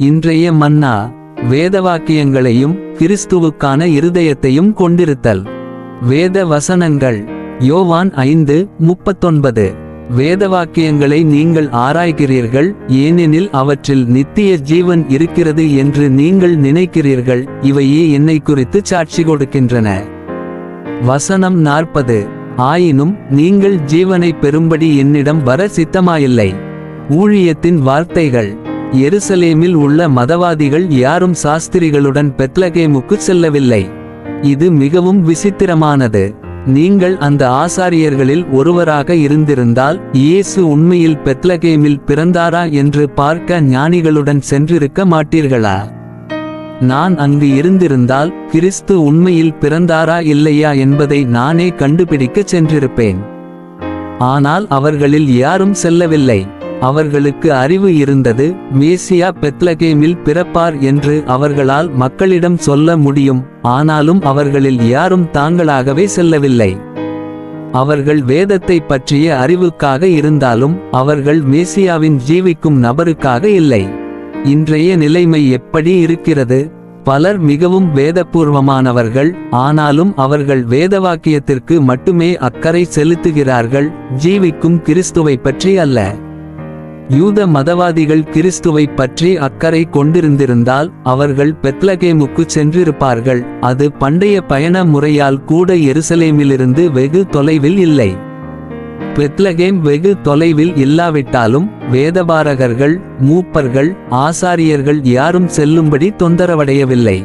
இன்றைய மன்னா வேதவாக்கியங்களையும் கிறிஸ்துவுக்கான இருதயத்தையும் கொண்டிருத்தல். வேத வசனங்கள் யோவான் ஐந்து முப்பத்தொன்பது. வேதவாக்கியங்களை நீங்கள் ஆராய்கிறீர்கள் ஏனெனில் அவற்றில் நித்திய ஜீவன் இருக்கிறது என்று நீங்கள் நினைக்கிறீர்கள் இவையே என்னை குறித்து சாட்சி கொடுக்கின்றன. வசனம் நாற்பது. ஆயினும் நீங்கள் ஜீவனை பெறும்படி என்னிடம் வர சித்தமாயில்லை. ஊழியத்தின் வார்த்தைகள் எருசலேமில் உள்ள மதவாதிகள் யாரும் சாஸ்திரிகளுடன் பெத்லகேமுக்கு செல்லவில்லை. இது மிகவும் விசித்திரமானது. நீங்கள் அந்த ஆசாரியர்களில் ஒருவராக இருந்திருந்தால் இயேசு உண்மையில் பெத்லகேமில் பிறந்தாரா என்று பார்க்க ஞானிகளுடன் சென்றிருக்க மாட்டீர்களா? நான் அங்கு இருந்திருந்தால் கிறிஸ்து உண்மையில் பிறந்தாரா இல்லையா என்பதை நானே கண்டுபிடிக்கச் சென்றிருப்பேன். ஆனால் அவர்களில் யாரும் செல்லவில்லை. அவர்களுக்கு அறிவு இருந்தது. மேசியா பெத்லகேமில் பிறப்பார் என்று அவர்களால் மக்களிடம் சொல்ல முடியும். ஆனாலும் அவர்களில் யாரும் தாங்களாகவே செல்லவில்லை. அவர்கள் வேதத்தை பற்றிய அறிவுக்காக இருந்தாலும் அவர்கள் மேசியாவின் ஜீவிக்கும் நபருக்காக இல்லை. இன்றைய நிலைமை எப்படி இருக்கிறது? பலர் மிகவும் வேதபூர்வமானவர்கள் ஆனாலும் அவர்கள் வேதவாக்கியத்திற்கு மட்டுமே அக்கறை செலுத்துகிறார்கள். ஜீவிக்கும் கிறிஸ்துவை பற்றி அல்ல. யூத மதவாதிகள் கிறிஸ்துவை பற்றி அக்கறை கொண்டிருந்திருந்தால் அவர்கள் பெத்லகேமுக்கு சென்றிருப்பார்கள். அது பண்டைய பயண முறையால் கூட எருசலேமிலிருந்து வெகு தொலைவில் இல்லை. பெத்லகேம் வெகு தொலைவில் இல்லாவிட்டாலும் வேதபாரகர்கள் மூப்பர்கள் ஆசாரியர்கள் யாரும் செல்லும்படி தொந்தரவடையவில்லை.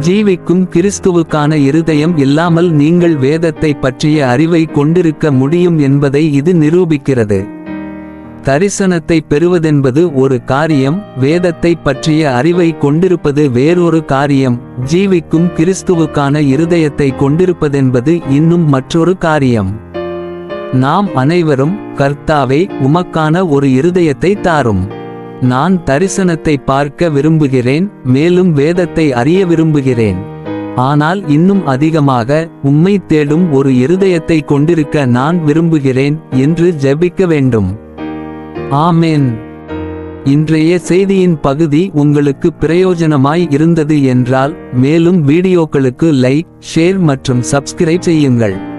ஜீவிக்கும் கிறிஸ்துவுக்கான இருதயம் இல்லாமல் நீங்கள் வேதத்தை பற்றிய அறிவை கொண்டிருக்க முடியும் என்பதை இது நிரூபிக்கிறது. தரிசனத்தை பெறுவதென்பது ஒரு காரியம் வேதத்தை பற்றிய அறிவை கொண்டிருப்பது வேறொரு காரியம் ஜீவிக்கும் கிறிஸ்துவுக்கான இருதயத்தை கொண்டிருப்பதென்பது இன்னும் மற்றொரு காரியம். நாம் அனைவரும் கர்த்தாவே உமக்கான ஒரு இருதயத்தை தாரும். நான் தரிசனத்தை பார்க்க விரும்புகிறேன் மேலும் வேதத்தை அறிய விரும்புகிறேன். ஆனால் இன்னும் அதிகமாக உம்மை தேடும் ஒரு இருதயத்தை கொண்டிருக்க நான் விரும்புகிறேன் என்று ஜெபிக்க வேண்டும். ஆமேன். இன்றைய செய்தியின் பகுதி உங்களுக்கு பிரயோஜனமாய் இருந்தது என்றால் மேலும் வீடியோக்களுக்கு லைக் ஷேர் மற்றும் சப்ஸ்கிரைப் செய்யுங்கள்.